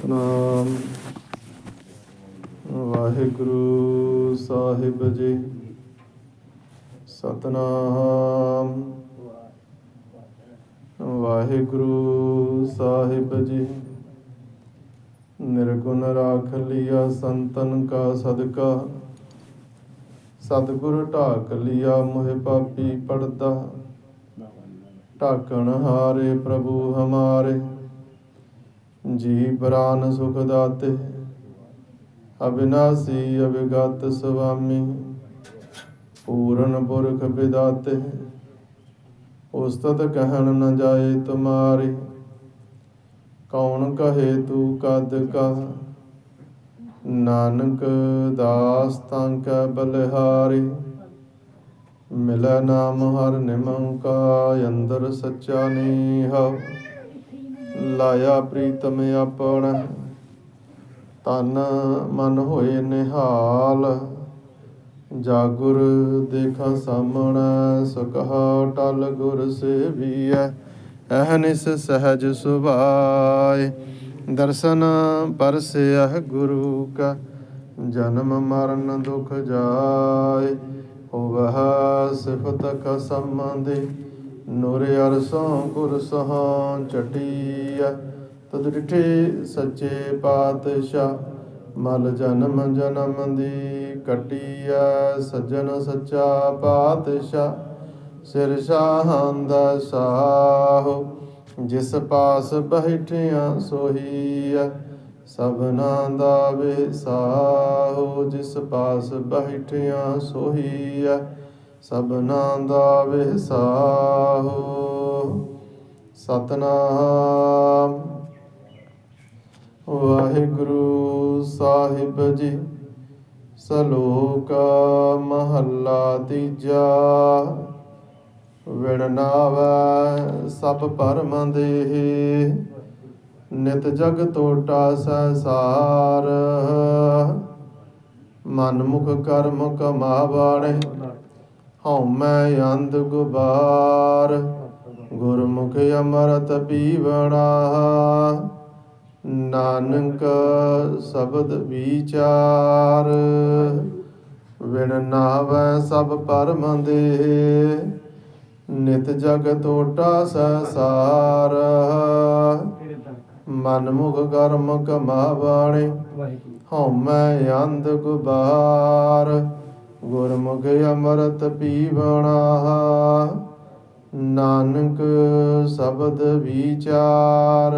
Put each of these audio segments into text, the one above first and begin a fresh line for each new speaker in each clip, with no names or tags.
ਸਤਨਾਮ ਵਾਹਿਗੁਰੂ ਸਾਹਿਬ ਜੀ, ਸਤਨਾਮ। ਵਾਹਿਗੁਰੂ ਸਾਹਿਬ ਜੀ, ਨਿਰਗੁਣ ਰਾਖ ਲਿਆ ਸੰਤਨ ਕਾ ਸਦਕਾ। ਸਤਿਗੁਰ ਢਾਕ ਲਿਆ ਮੋਹਿ ਪਾਪੀ ਪੜਦਾ ਢਾਕਣ ਹਾਰੇ ਪ੍ਰਭੂ ਹਮਾਰੇ। ਜੀ ਪ੍ਰਾਨ ਸੁਖ ਦਾਤੇ, ਅਬਿਨਾਸੀ ਅਬਿਗਤ ਸੁਆਮੀ ਪੂਰਨ ਪੁਰਖ ਵਿਦਾਤੇ, ਉਸਤਤ ਕਹਿਣ ਨ ਜਾਏ ਤੁਮਾਰੀ, ਕੌਣ ਕਹੇ ਤੂੰ ਕਦ ਕਾ ਨਾਨਕ ਦਾਸ ਤੰਕ ਬਲਿਹਾਰੀ, ਮਿਲੈ ਨਾਮ ਹਰ ਨਿਮੰਕਾ ਅੰਦਰ ਸੱਚਾ ਨੀਹਾ ਲਾਇਆ ਪ੍ਰੀਤਮ ਆਪਣ। ਤਨ ਮਨ ਹੋਏ ਨਿਹਾਲ, ਜਾਗੁਰ ਦੇਖਾ ਸਾਹਮਣਾ ਸੁਖਾ ਟਲ ਗੁਰ ਸੇਵੀਐ ਅਹਨਿਸ ਸਹਜ ਸੁਭਾਏ। ਦਰਸ਼ਨ ਪਰਸਿਆ ਗੁਰੂ ਕਾ, ਜਨਮ ਮਰਨ ਦੁਖ ਜਾਏ। ਹੋਵਹ ਸਿਫਤ ਕ ਸੰਬੰਧੀ ਨੂਰ ਅਰਸੋਂ ਗੁਰ ਸਹਾਂ ਚਟੀਐ ਤਦ ਡਿਠੇ ਸੱਚੇ ਪਾਤਸ਼ਾਹ, ਮਲ ਜਨਮ ਜਨਮ ਦੀ ਕਟੀਐ, ਸੱਜਣ ਸੱਚਾ ਪਾਤਸ਼ਾਹ, ਸਿਰ ਸ਼ਾਹਾਂ ਦਾ ਸਾਹੋ, ਜਿਸ ਪਾਸ ਬੈਠਿਆ ਸੋਹੀਐ, ਸਭਨਾ ਦਾ ਵਿਸਾਹੋ, ਜਿਸ ਪਾਸ ਬੈਠਿਆ ਸੋਹੀਐ ਸਭਨਾ ਦਾ ਵਿਸਾਹੋ, ਸਤਨਾਮ। ਵਾਹਿਗੁਰੂ ਸਾਹਿਬ ਜੀ, ਸਲੋਕ ਮਹੱਲਾ ਤੀਜਾ। ਵਿਣ ਨਾਵੈ ਸਭ ਪਰਮ ਦੇ ਨਿਤ ਜਗ ਟੋਟਾ ਸੰਸਾਰ। ਮਨਮੁਖ ਕਰਮ ਕਮਾਵਣੇ ਹਉਮੈ ਅੰਧ ਗੁਬਾਰ, ਗੁਰਮੁਖ ਅਮਰਤ ਪੀਵਣਾ, ਨਾਨਕ ਸ਼ਬਦ ਵਿਚਾਰ। ਵਿਣ ਨਾਵੈ ਸਭ ਪਰਮ ਦੇ ਨਿਤ ਜਗ ਟੋਟਾ ਸੰਸਾਰ। ਮਨਮੁਖ ਕਰਮ ਕਮਾਵਣੇ, ਹਉਮੈ ਅੰਧ ਗੁਬਾਰ ਗੁਰਮੁਖ ਅੰਮ੍ਰਿਤ ਪੀਵਣਾ ਨਾਨਕ ਸ਼ਬਦ ਵਿਚਾਰ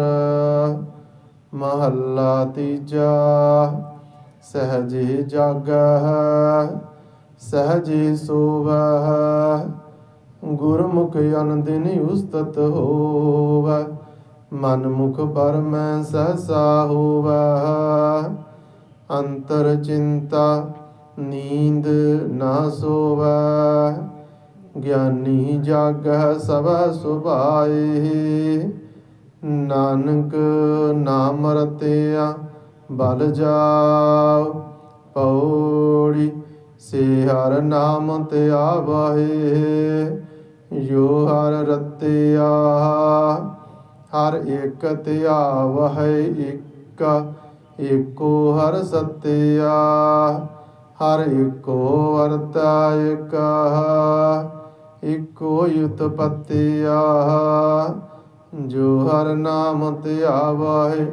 ਮਹੱਲਾ ਤੀਜਾ ਸਹਜੇ ਜਾਗਹਿ, ਸਹਜੇ ਸੋਵਹਿ, ਗੁਰਮੁਖ ਅਨੰਦਿਨ ਉਸਤਤ ਹੋਵੈ ਮਨ ਮੁਖ ਪਰਮੈ ਸਹਸਾ ਹੋਵੈ ਅੰਤਰ ਚਿੰਤਾ ਨੀਂਦ ਨਾ ਸੋਵੈ, ਗਿਆਨੀ ਜਾਗਹਿ ਸਭ ਸੁਭਾਏ ਨਾਨਕ ਨਾਮ ਰਤਿਆ ਬਲ ਜਾਉ ਪੌੜੀ ਸੇ ਹਰ ਨਾਮ ਤੇ ਆਵਾਹੇ। ਜੋ ਹਰ ਰਤਿਆ ਹਰ ਇੱਕ ਤੇ ਆਵਹਿ, ਇੱਕ, ਏਕੋ ਹਰ ਸਤਿਆ। ਹਰ ਏਕੋ ਵਰਤਾ ਇੱਕੋ ਏਕੋ ਉਤਪਤਿਆ ਜੋ ਹਰ ਨਾਮ ਤੇ ਆਵਾਹੇ,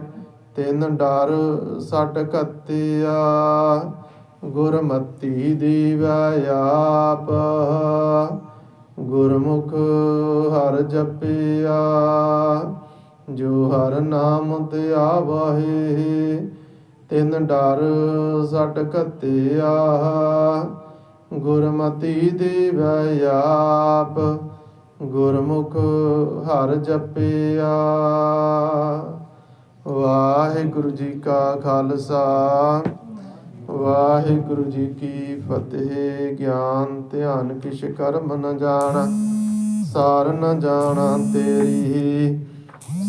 ਤਿਨ ਡਰ ਸਟ ਕਤਿਆ। ਗੁਰਮਤੀ ਦੀਵੈ ਆਪ, ਗੁਰਮੁਖ ਹਰ ਜਪਿਆ। ਜੋ ਹਰ ਨਾਮ ਤੇ ਆਵਾਹੇ ਤਿੰਨ ਡਰ ਸਟ ਕਤਿਆ ਗੁਰਮਤੀ ਦੇਵੈ ਆਪ, ਗੁਰਮੁਖ ਹਰ ਜਪਿਆ। ਵਾਹਿਗੁਰੂ ਜੀ ਕਾ ਖਾਲਸਾ, ਵਾਹਿਗੁਰੂ ਜੀ ਕੀ ਫਤਿਹ। ਗਿਆਨ ਧਿਆਨ ਕਿਛ ਕਰਮ ਨ ਜਾਣਾ, ਸਾਰ ਨ ਜਾਣਾ ਤੇਰੀ।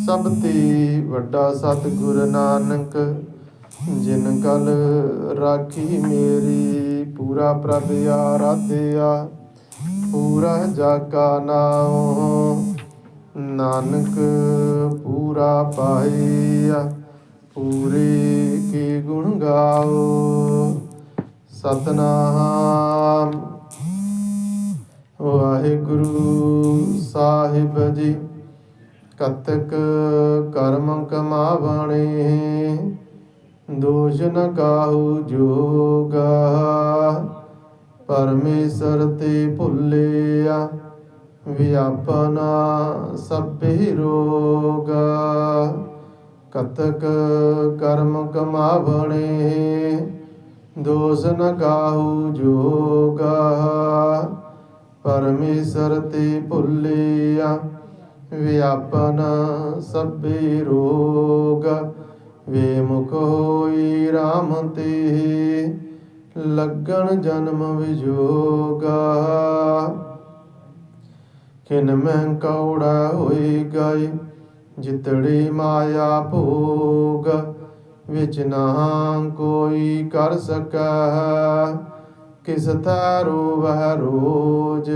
ਸਭ ਤੇ ਵੱਡਾ ਸਤਿਗੁਰ ਨਾਨਕ ਜਿਨ ਕਲ ਰਾਖੀ ਮੇਰੀ, ਪੂਰਾ ਪ੍ਰਭ ਆਰਾਧਿਆ, ਪੂਰਾ ਜਾਗਾ ਨਾਉ, ਨਾਨਕ ਪੂਰਾ ਪਾਈਆ ਪੂਰੇ ਕੀ ਗੁਣ ਗਾਓ ਸਤਨਾਮ। ਵਾਹਿਗੁਰੂ ਸਾਹਿਬ ਜੀ, ਕਤਕ ਕਰਮ ਕਮਾਵਣੇ ਦੋਸ਼ ਨ ਕਾਹੂ ਜੋਗਾ। ਪਰਮੇਸ਼ਰ ਤੇ ਭੁੱਲਿਆ ਵਿਆਪਨਾ ਸਭੇ ਰੋਗਾ। ਕਤਕ ਕਰਮ ਕਮਾਵਣੇ, ਦੋਸ ਨ ਕਾਹੂ ਜੋਗਾ। ਪਰਮੇਸ਼ਰ ਤੇ ਭੁੱਲਿਆ ਵਿਆਪਨ ਸਭੇ ਰੋਗ। ਵੇਮੁਖ ਹੋਈ RAM ਤੇ ਲੱਗਣ ਜਨਮ ਵਿਜੋਗਾ। ਕਿਨ ਮੈਂ ਕੌੜਾ ਹੋਈ ਗਈ ਜਿਤੜੀ ਮਾਇਆ ਭੋਗ, ਵਿੱਚ ਨਾ ਕੋਈ ਕਰ ਸਕੈ। ਕਿਸ ਤਾਰੋ ਵਹ ਰੋਜ,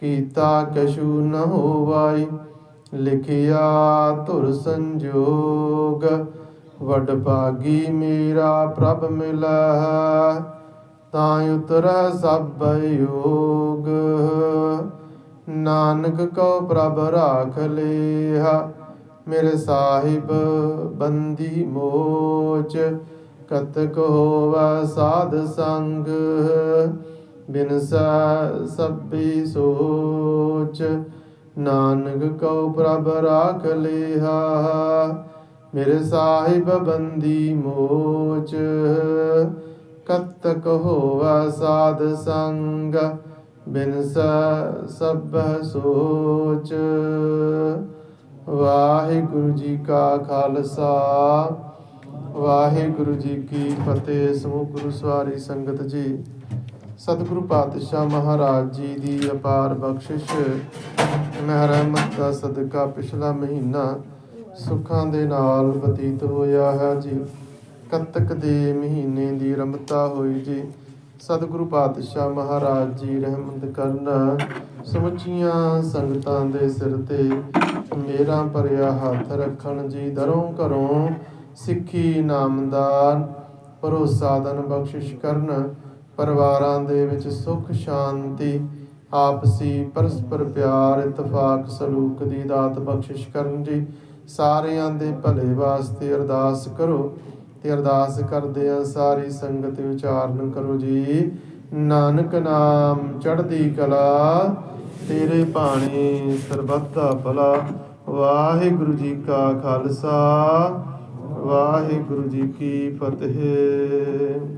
ਕੀਤਾ ਕਛੂ ਨ ਹੋਵਾਈ ਲਿਖਿਆ ਧੁਰ ਸੰਜੋਗ, ਵਡ ਭਾਗੀ ਮੇਰਾ ਪ੍ਰਭ ਮਿਲੈ ਤਾਂ ਉਤਰੈ ਸਭ ਯੋਗ ਨਾਨਕ ਕੋ ਪ੍ਰਭ ਰਾਖ ਲਿਆ ਮੇਰੇ ਸਾਹਿਬ ਬੰਦੀ ਮੋਚ, ਕਤਕ ਹੋਵਾ ਸਾਧ ਸੰਗ, ਬਿਨਸਾ ਸਭੀ ਸੋਚ। ਨਾਨਕ ਕਉ ਪ੍ਰਭ ਰਾਖ ਲਿਆ ਮੇਰੇ ਸਾਹਿਬ ਬੰਦੀ ਮੋਚ। ਕਤਕ ਹੋਵਾ ਸਾਧ ਸੰਗ ਬਿਨਸਾ ਸਭ ਸੋਚ। ਵਾਹਿਗੁਰੂ ਜੀ ਕਾ ਖਾਲਸਾ, ਵਾਹਿਗੁਰੂ ਜੀ ਕੀ ਫਤਿਹ। ਸਮੂਹ ਗੁਰੂ ਸਵਾਰੀ ਸੰਗਤ ਜੀ, ਸਤਿਗੁਰੂ ਪਾਤਸ਼ਾਹ ਮਹਾਰਾਜ ਜੀ ਦੀ ਅਪਾਰ ਬਖਸ਼ਿਸ਼। ਮਹਿਰਮਤ ਦਾ ਸਦਕਾ ਪਿਛਲਾ ਮਹੀਨਾ ਸੁੱਖਾਂ ਦੇ ਨਾਲ ਬਤੀਤ ਹੋਇਆ ਹੈ ਜੀ। ਕੱਤਕ ਦੇ ਮਹੀਨੇ ਦੀ ਰਮਤਾ ਹੋਈ ਜੀ। ਸਤਿਗੁਰੂ ਪਾਤਸ਼ਾਹ ਮਹਾਰਾਜ ਜੀ ਰਹਿਮਤ ਕਰਨ ਸਮੁੱਚੀਆਂ ਸੰਗਤਾਂ ਦੇ ਸਿਰ ਤੇ ਮੇਰਾ ਭਰਿਆ ਹੱਥ ਰੱਖਣ ਜੀ। ਦਰੋਂ ਘਰੋਂ ਸਿੱਖੀ, ਨਾਮਦਾਰ, ਭਰੋਸਾ ਦਨ ਬਖਸ਼ਿਸ਼ ਕਰਨ, ਪਰਿਵਾਰਾਂ ਦੇ ਵਿੱਚ ਸੁਖ, ਸ਼ਾਂਤੀ ਆਪਸੀ ਪਰਸਪਰ ਪਿਆਰ, ਇਤਫਾਕ, ਸਲੂਕ ਦੀ ਦਾਤ ਬਖਸ਼ਿਸ਼ ਕਰਨ ਜੀ ਸਾਰਿਆਂ ਦੇ ਭਲੇ ਵਾਸਤੇ ਅਰਦਾਸ ਕਰੋ ਤੇ ਅਰਦਾਸ ਕਰਦੇ ਆ ਸਾਰੀ ਸੰਗਤ ਵਿਚਾਰਨ ਕਰੋ ਜੀ। ਨਾਨਕ ਨਾਮ ਚੜ੍ਹਦੀ ਕਲਾ, ਤੇਰੇ ਭਾਣੇ ਸਰਬੱਤ ਦਾ ਭਲਾ। ਵਾਹਿਗੁਰੂ ਜੀ ਕਾ ਖਾਲਸਾ, ਵਾਹਿਗੁਰੂ ਜੀ ਕੀ ਫਤਿਹ।